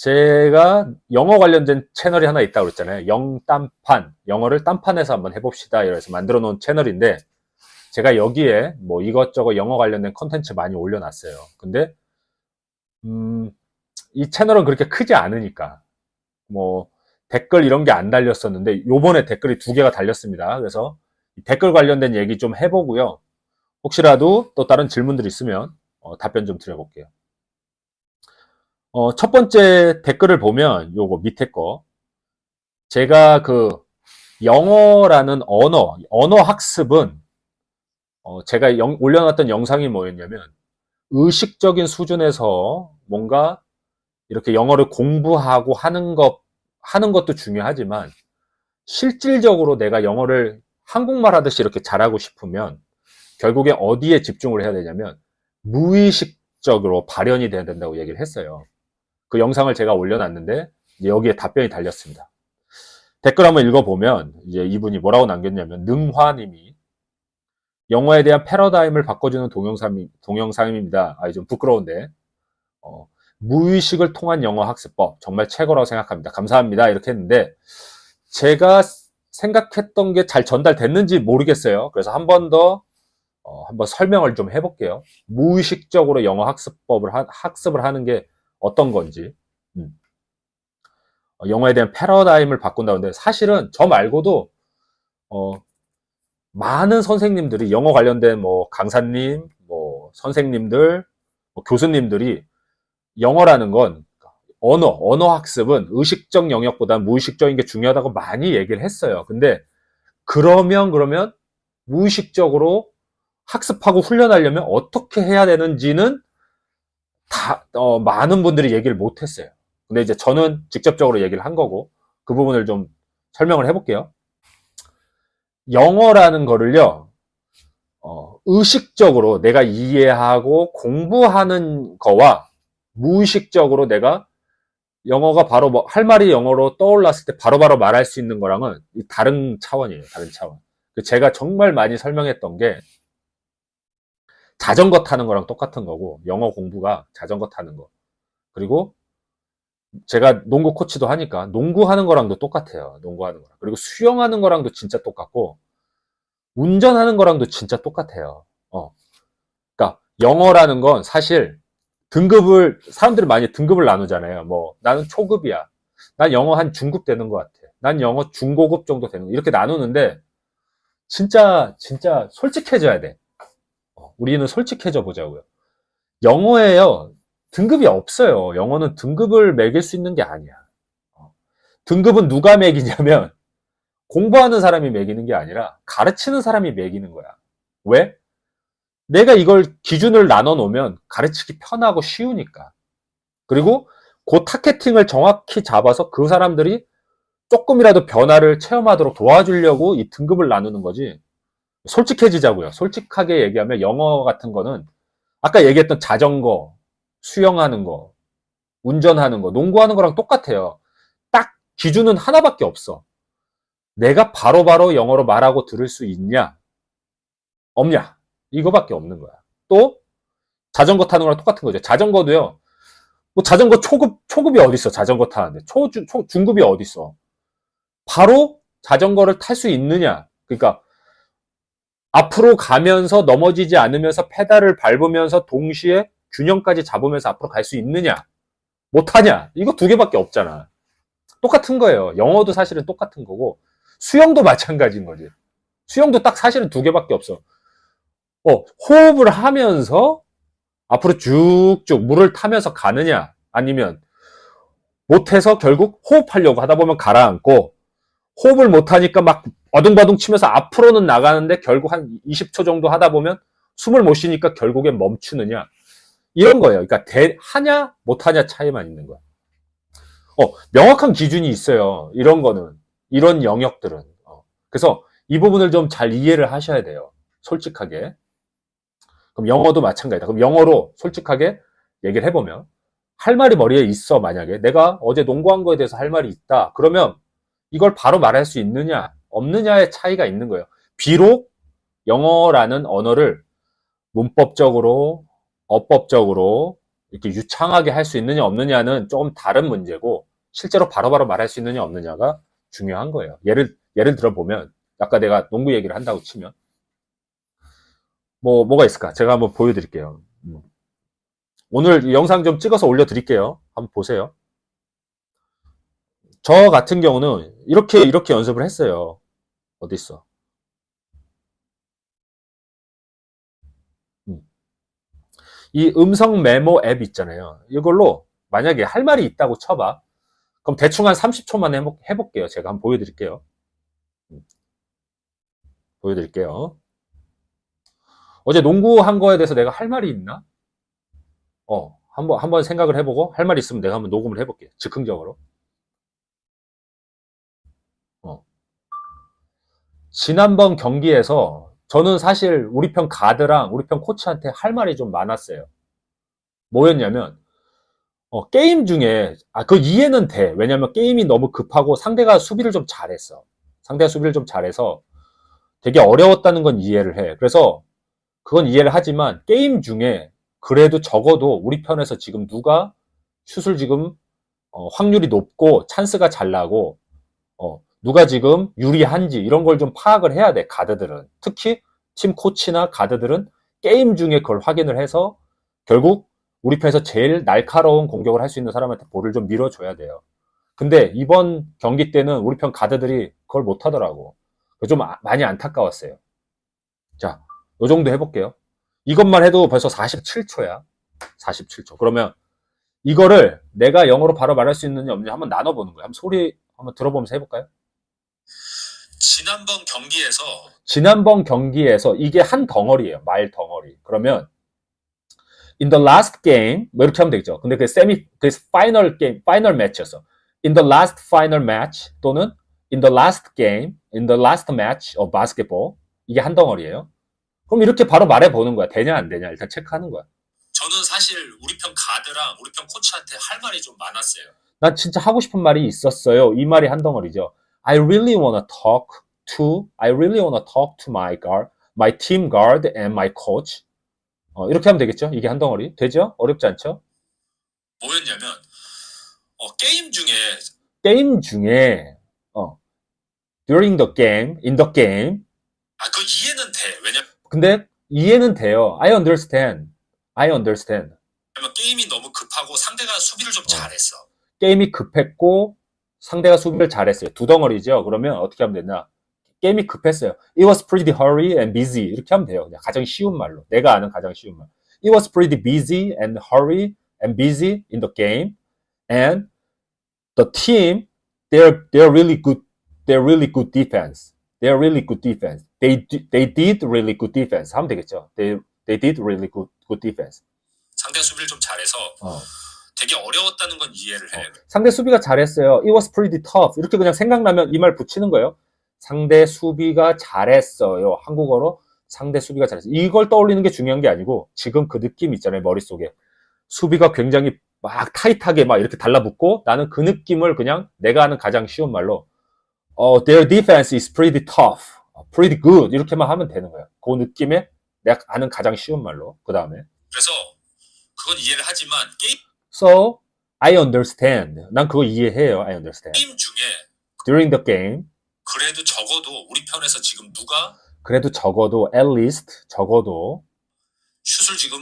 제가 영어 관련된 채널이 하나 있다고 그랬잖아요. 영딴판. 영어를 딴판에서 한번 해봅시다. 이래서 만들어 놓은 채널인데, 제가 여기에 뭐 이것저것 영어 관련된 컨텐츠 많이 올려놨어요. 근데, 음, 이 채널은 그렇게 크지 않으니까, 뭐, 댓글 이런 게 안 달렸었는데, 요번에 댓글이 두 개가 달렸습니다. 그래서 댓글 관련된 얘기 좀 해보고요. 혹시라도 또 다른 질문들이 있으면 어, 답변 좀 드려볼게요. 어, 첫 번째 댓글을 보면 요거 밑에 거 제가 그 영어라는 언어 언어 학습은 어, 제가 영- 올려놨던 영상이 뭐였냐면 의식적인 수준에서 뭔가 이렇게 영어를 공부하고 하는 것 하는 것도 중요하지만 실질적으로 내가 영어를 한국말 하듯이 이렇게 잘하고 싶으면 결국에 어디에 집중을 해야 되냐면 무의식적으로 발현이 돼야 된다고 얘기를 했어요. 그 영상을 제가 올려놨는데 여기에 답변이 달렸습니다. 댓글 한번 읽어보면 이제 이분이 뭐라고 남겼냐면 능화님이 영어에 대한 패러다임을 바꿔주는 동영상, 동영상입니다. 아, 좀 부끄러운데 어, 무의식을 통한 영어 학습법 정말 최고라고 생각합니다. 감사합니다. 이렇게 했는데 제가 생각했던 게 잘 전달됐는지 모르겠어요. 그래서 한 번 더 어, 한번 설명을 좀 해볼게요. 무의식적으로 영어 학습법을 하, 학습을 하는 게 어떤 건지 음. 어, 영어에 대한 패러다임을 바꾼다는데 사실은 저 말고도 어, 많은 선생님들이 영어 관련된 뭐 강사님, 뭐 선생님들, 뭐 교수님들이 영어라는 건 언어, 언어 학습은 의식적 영역보다 무의식적인 게 중요하다고 많이 얘기를 했어요. 근데 그러면 그러면 무의식적으로 학습하고 훈련하려면 어떻게 해야 되는지는 다 어, 많은 분들이 얘기를 못 했어요. 근데 이제 저는 직접적으로 얘기를 한 거고 그 부분을 좀 설명을 해볼게요. 영어라는 거를요, 어, 의식적으로 내가 이해하고 공부하는 거와 무의식적으로 내가 영어가 바로 뭐 할 말이 영어로 떠올랐을 때 바로바로 말할 수 있는 거랑은 다른 차원이에요. 다른 차원. 제가 정말 많이 설명했던 게 자전거 타는 거랑 똑같은 거고 영어 공부가 자전거 타는 거. 그리고 제가 농구 코치도 하니까 농구하는 거랑도 똑같아요. 농구하는 거랑. 그리고 수영하는 거랑도 진짜 똑같고 운전하는 거랑도 진짜 똑같아요. 어. 그러니까 영어라는 건 사실 등급을 사람들이 많이 등급을 나누잖아요. 뭐 나는 초급이야. 난 영어 한 중급 되는 것 같아. 난 영어 중고급 정도 되는 거. 이렇게 나누는데 진짜 진짜 솔직해져야 돼. 어, 우리는 솔직해져 보자고요. 영어에요 등급이 없어요. 영어는 등급을 매길 수 있는 게 아니야. 어, 등급은 누가 매기냐면 공부하는 사람이 매기는 게 아니라 가르치는 사람이 매기는 거야. 왜? 내가 이걸 기준을 나눠 놓으면 가르치기 편하고 쉬우니까. 그리고 그 타겟팅을 정확히 잡아서 그 사람들이 조금이라도 변화를 체험하도록 도와주려고 이 등급을 나누는 거지. 솔직해지자고요. 솔직하게 얘기하면 영어 같은 거는 아까 얘기했던 자전거, 수영하는 거, 운전하는 거, 농구하는 거랑 똑같아요. 딱 기준은 하나밖에 없어. 내가 바로바로 바로 영어로 말하고 들을 수 있냐? 없냐? 이거밖에 없는 거야. 또 자전거 타는 거랑 똑같은 거죠. 자전거도요. 뭐 자전거 초급 초급이 어디 있어? 자전거 타는데 초, 초 중급이 어디 있어? 바로 자전거를 탈 수 있느냐? 그러니까 앞으로 가면서 넘어지지 않으면서 페달을 밟으면서 동시에 균형까지 잡으면서 앞으로 갈 수 있느냐? 못하냐? 이거 두 개밖에 없잖아. 똑같은 거예요. 영어도 사실은 똑같은 거고 수영도 마찬가지인 거지. 수영도 딱 사실은 두 개밖에 없어. 어, 호흡을 하면서 앞으로 쭉쭉 물을 타면서 가느냐, 아니면 못해서 결국 호흡하려고 하다 보면 가라앉고, 호흡을 못하니까 막 어둥바둥 치면서 앞으로는 나가는데 결국 한 20초 정도 하다 보면 숨을 못 쉬니까 결국엔 멈추느냐. 이런 거예요. 그러니까 대, 하냐, 못하냐 차이만 있는 거야. 어, 명확한 기준이 있어요. 이런 거는. 이런 영역들은. 어. 그래서 이 부분을 좀 잘 이해를 하셔야 돼요. 솔직하게. 그럼 영어도 마찬가지다. 그럼 영어로 솔직하게 얘기를 해보면 할 말이 머리에 있어 만약에 내가 어제 농구한 거에 대해서 할 말이 있다. 그러면 이걸 바로 말할 수 있느냐 없느냐의 차이가 있는 거예요. 비록 영어라는 언어를 문법적으로 어법적으로 이렇게 유창하게 할 수 있느냐 없느냐는 조금 다른 문제고 실제로 바로바로 말할 수 있느냐 없느냐가 중요한 거예요. 예를 예를 들어 보면 아까 내가 농구 얘기를 한다고 치면 뭐 뭐가 있을까? 제가 한번 보여드릴게요. 음. 오늘 이 영상 좀 찍어서 올려드릴게요. 한번 보세요. 저 같은 경우는 이렇게 이렇게 연습을 했어요. 어디 있어? 음. 이 음성 메모 앱 있잖아요. 이걸로 만약에 할 말이 있다고 쳐봐. 그럼 대충 한 30초만 해볼, 해볼게요. 제가 한번 보여드릴게요. 음. 보여드릴게요. 어제 농구한 거에 대해서 내가 할 말이 있나? 어, 한번, 한번 생각을 해보고, 할 말이 있으면 내가 한번 녹음을 해볼게요. 즉흥적으로. 어. 지난번 경기에서 저는 사실 우리 편 가드랑 우리 편 코치한테 할 말이 좀 많았어요. 뭐였냐면, 어, 게임 중에, 아, 그 이해는 돼. 왜냐면 게임이 너무 급하고 상대가 수비를 좀 잘했어. 상대가 수비를 좀 잘해서 되게 어려웠다는 건 이해를 해. 그래서 그건 이해를 하지만 게임 중에 그래도 적어도 우리 편에서 지금 누가 슛을 지금 어, 확률이 높고 찬스가 잘 나고 어, 누가 지금 유리한지 이런 걸 좀 파악을 해야 돼 가드들은 특히 팀 코치나 가드들은 게임 중에 그걸 확인을 해서 결국 우리 편에서 제일 날카로운 공격을 할 수 있는 사람한테 볼을 좀 밀어줘야 돼요. 근데 이번 경기 때는 우리 편 가드들이 그걸 못 하더라고. 좀 아- 많이 안타까웠어요. 자, 요 정도 해볼게요. 이것만 해도 벌써 47초야. 47초. 그러면 이거를 내가 영어로 바로 말할 수 있느냐 없느냐 한번 나눠보는 거야. 한번 소리 한번 들어보면서 해볼까요? 지난번 경기에서 지난번 경기에서 이게 한 덩어리예요. 말 덩어리. 그러면 in the last game 뭐 이렇게 하면 되겠죠. 근데 그 세미 그 파이널 게임 파이널 매치였어. in the last final match 또는 in the last game, in the last match of basketball 이게 한 덩어리예요. 그럼 이렇게 바로 말해 보는 거야. 되냐 안 되냐 일단 체크하는 거야. 저는 사실 우리 편 가드랑 우리 편 코치한테 할 말이 좀 많았어요. 난 진짜 하고 싶은 말이 있었어요. 이 말이 한 덩어리죠. I really wanna talk to, I really wanna talk to my guard, my team guard and my coach. 어, 이렇게 하면 되겠죠? 이게 한 덩어리. 되죠? 어렵지 않죠? 뭐였냐면 어, 게임 중에 게임 중에, 어, during the game, in the game. 아 그 이해는 돼. 왜냐면 근데 이해는 돼요. I understand. I understand. 게임이 너무 급하고 상대가 수비를 좀 잘했어. 게임이 급했고 상대가 수비를 잘했어요. 두 덩어리죠. 그러면 어떻게 하면 되나? 게임이 급했어요. It was pretty hurry and busy. 이렇게 하면 돼요. 그냥 가장 쉬운 말로. 내가 아는 가장 쉬운 말. It was pretty busy and hurry and busy in the game. And the team, they're they're really good. They're really good defense. They're really good defense. They they did really good defense. 하면 되겠죠. They they did really good good defense. 상대 수비를 좀 잘해서 어. 되게 어려웠다는 건 이해를 해. 상대 수비가 잘했어요. It was pretty tough. 이렇게 그냥 생각나면 이 말 붙이는 거예요. 상대 수비가 잘했어요. 한국어로 상대 수비가 잘했어요. 이걸 떠올리는 게 중요한 게 아니고 지금 그 느낌 있잖아요. 머릿속에. 수비가 굉장히 막 타이트하게 막 이렇게 달라붙고 나는 그 느낌을 그냥 내가 아는 가장 쉬운 말로 어, their defense is pretty tough. pretty good. 이렇게만 하면 되는 거예요. 그 느낌에 내가 아는 가장 쉬운 말로. 그 다음에 그래서 그건 이해를 하지만 게임 So I understand. 난 그거 이해해요. I understand. 게임 중에 During the game 그래도 적어도 우리 편에서 지금 누가 그래도 적어도 at least 적어도 슛을 지금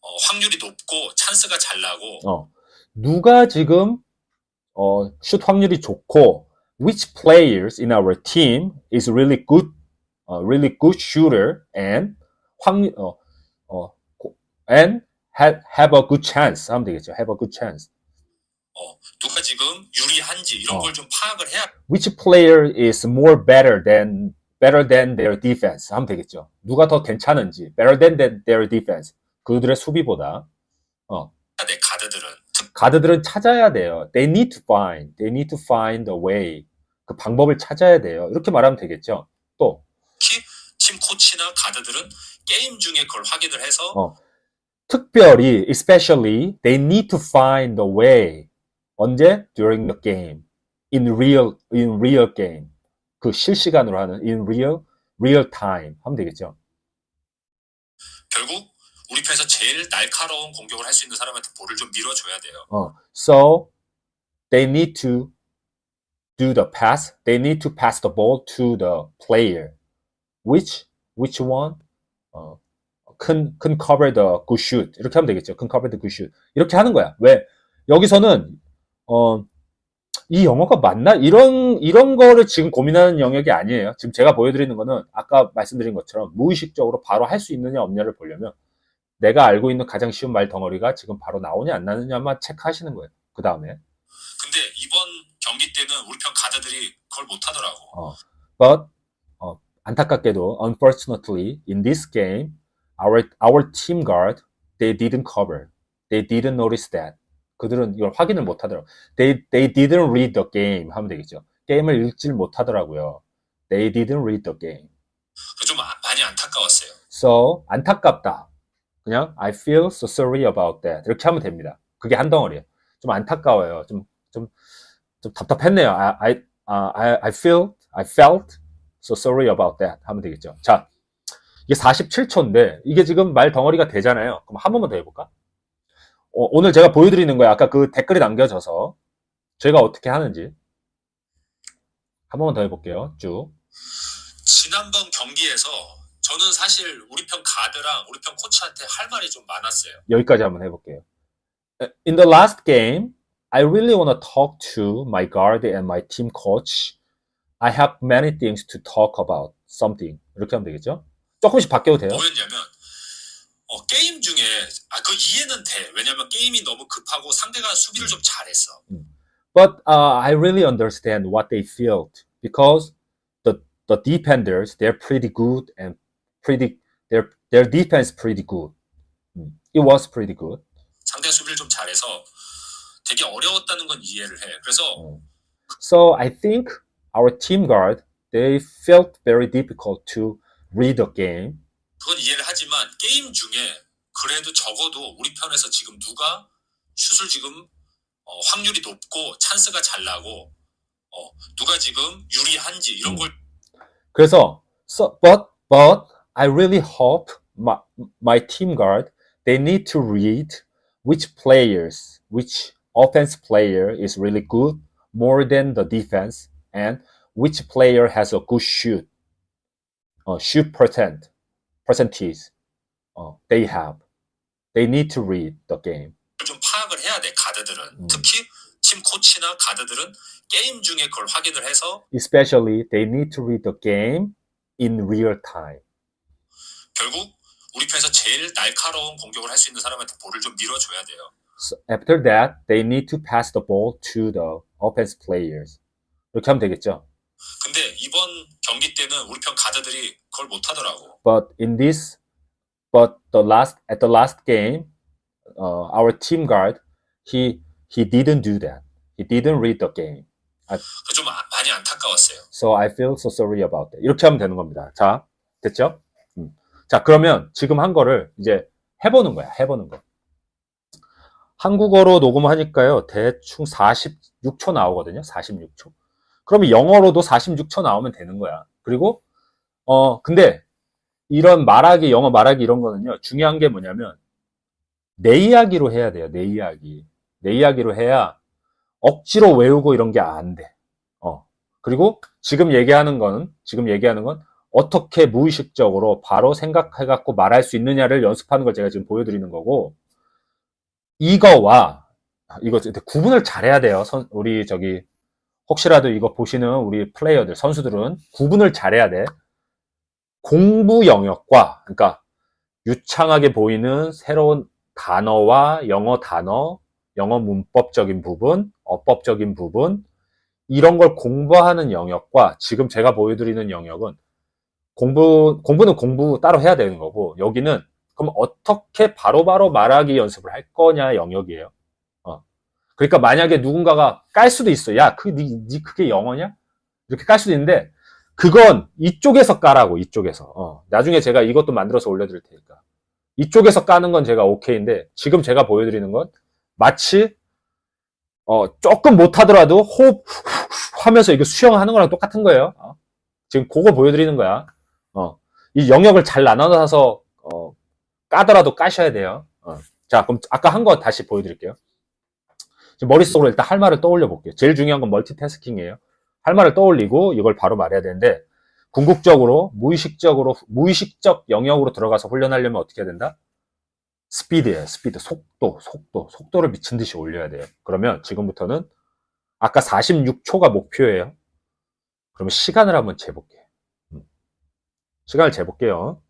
어, 확률이 높고 찬스가 잘 나고 어 누가 지금 어 슛 확률이 좋고 which players in our team is really good 어, really good shooter and 확률 어 어 and have, have a good chance 하면 되겠죠. have a good chance. 어, 누가 지금 유리한지 이런 어. 걸 좀 파악을 해야 which player is more better than better than their defense 하면 되겠죠. 누가 더 괜찮은지 better than their- defense 그들의 수비보다 돼 가드들은 특 가드들은 찾아야 돼요. They need to find, they need to find a way. 그 방법을 찾아야 돼요. 이렇게 말하면 되겠죠. 또 히팀 코치나 가드들은 게임 중에 그걸 확인을 해서 어. 특별히, especially, they need to find a way. 언제? During the game. In real, in real game. 그 실시간으로 하는 in real, real time 하면 되겠죠. 결국 우리 편에서 제일 날카로운 공격을 할 수 있는 사람한테 볼을 좀 밀어줘야 돼요. 어, so they need to do the pass. They need to pass the ball to the player. Which which one? 어, can can cover the good shoot. 이렇게 하면 되겠죠. can cover the good shoot. 이렇게 하는 거야. 왜? 여기서는 어, 이 영어가 맞나? 이런 이런 거를 지금 고민하는 영역이 아니에요. 지금 제가 보여드리는 거는 아까 말씀드린 것처럼 무의식적으로 바로 할 수 있느냐 없냐를 보려면 내가 알고 있는 가장 쉬운 말 덩어리가 지금 바로 나오냐 안 나느냐만 체크하시는 거예요. 그 다음에 근데 이번 경기 때는 우리 편 가드들이 그걸 못 하더라고. but 어, 안타깝게도 unfortunately in this game our our team guard they didn't cover. They didn't notice that. 그들은 이걸 확인을 못 하더라고. They they didn't read the game 하면 되겠죠. 게임을 읽질 못하더라고요. They didn't read the game. 그좀 아- 많이 안타까웠어요. So 안타깝다. 그냥 I feel so sorry about that. 이렇게 하면 됩니다. 그게 한 덩어리예요. 좀 안타까워요. 좀 좀좀 답답했네요. I I 아, I, I feel I felt so sorry about that 하면 되겠죠. 자, 이게 47초인데 이게 지금 말 덩어리가 되잖아요. 그럼 한 번만 더 해볼까? 어, 오늘 제가 보여드리는 거예요. 아까 그 댓글이 남겨져서 제가 어떻게 하는지 한 번만 더 해볼게요. 쭉. 지난번 경기에서 저는 사실 우리 편 가드랑 우리 편 코치한테 할 말이 좀 많았어요. 여기까지 한번 해볼게요. In the last game, I really want to talk to my guard and my team coach. I have many things to talk about. Something. 이렇게 하면 되겠죠? 조금씩 바뀌어도 돼요. 뭐였냐면 어, 게임 중에 아 그 이해는 돼. 왜냐면 게임이 너무 급하고 상대가 수비를 좀 잘했어. But uh, I really understand what they felt because the the defenders they're pretty good and pretty their their defense pretty good. 음, It was pretty good. 상대 수비를 좀 잘해서 되게 어려웠다는 건 이해를 해. 그래서 어. So I think our team guard they felt very difficult to read the game. 그건 이해를 하지만 게임 중에 그래도 적어도 우리 편에서 지금 누가 슛을 지금 어, 확률이 높고 찬스가 잘 나고 어, 누가 지금 유리한지 이런 걸 그래서 so, but but I really hope my my team guard they need to read which players which offense player is really good more than the defense and which player has a good shoot uh, shoot percent percentage uh, they have they need to read the game 좀 파악을 해야 돼 가드들은 음. 특히 팀 코치나 가드들은 게임 중에 그걸 확인을 해서 especially they need to read the game in real time 결국 우리 편에서 제일 날카로운 공격을 할 수 있는 사람한테 볼을 좀 밀어줘야 돼요. So after that, they need to pass the ball to the offense players. 이렇게 하면 되겠죠. 근데 이번 경기 때는 우리 편 가드들이 그걸 못 하더라고. But in this, but the last at the last game, uh, our team guard he he didn't do that. He didn't read the game. 그좀 아- 많이 안타까웠어요. So I feel so sorry about that. 이렇게 하면 되는 겁니다. 자, 됐죠? 음. 자, 그러면 지금 한 거를 이제 해보는 거야. 해보는 거. 한국어로 녹음하니까요. 대충 46초 나오거든요. 46초. 그러면 영어로도 46초 나오면 되는 거야. 그리고, 어, 근데 이런 말하기, 영어 말하기 이런 거는요. 중요한 게 뭐냐면 내 이야기로 해야 돼요. 내 이야기. 내 이야기로 해야 억지로 외우고 이런 게 안 돼. 어. 그리고 지금 얘기하는 건, 지금 얘기하는 건 어떻게 무의식적으로 바로 생각해갖고 말할 수 있느냐를 연습하는 걸 제가 지금 보여드리는 거고, 이거와, 이거 구분을 잘해야 돼요. 선- 우리 저기, 혹시라도 이거 보시는 우리 플레이어들, 선수들은 구분을 잘해야 돼. 공부 영역과, 그러니까 유창하게 보이는 새로운 단어와 영어 단어, 영어 문법적인 부분, 어법적인 부분, 이런 걸 공부하는 영역과 지금 제가 보여드리는 영역은 공부, 공부는 공부 따로 해야 되는 거고, 여기는 그럼 어떻게 바로바로 말하기 연습을 할 거냐 영역이에요. 어. 그러니까 만약에 누군가가 깔 수도 있어. 야, 그, 니, 니 그게 영어냐? 이렇게 깔 수도 있는데, 그건 이쪽에서 까라고, 이쪽에서. 어. 나중에 제가 이것도 만들어서 올려드릴 테니까. 이쪽에서 까는 건 제가 오케이인데, 지금 제가 보여드리는 건 마치, 어, 조금 못하더라도 호흡 하면서 이거 수영하는 거랑 똑같은 거예요. 어. 지금 그거 보여드리는 거야. 어. 이 영역을 잘 나눠서, 어, 까더라도 까셔야 돼요. 어. 자, 그럼 아까 한 거 다시 보여드릴게요. 머릿속으로 일단 할 말을 떠올려 볼게요. 제일 중요한 건 멀티태스킹이에요. 할 말을 떠올리고 이걸 바로 말해야 되는데 궁극적으로 무의식적으로 무의식적 영역으로 들어가서 훈련하려면 어떻게 해야 된다? 스피드예요. 스피드, 속도, 속도, 속도를 미친 듯이 올려야 돼요. 그러면 지금부터는 아까 46초가 목표예요. 그러면 시간을 한번 재볼게요. 음. 시간을 재볼게요.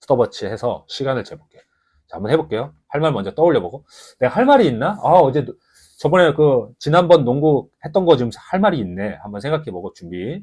스톱워치 해서 시간을 재볼게요. 자, 한번 해볼게요. 할 말 먼저 떠올려보고. 내가 할 말이 있나? 아, 어제, 저번에 그, 지난번 농구 했던 거 지금 할 말이 있네. 한번 생각해 보고 준비.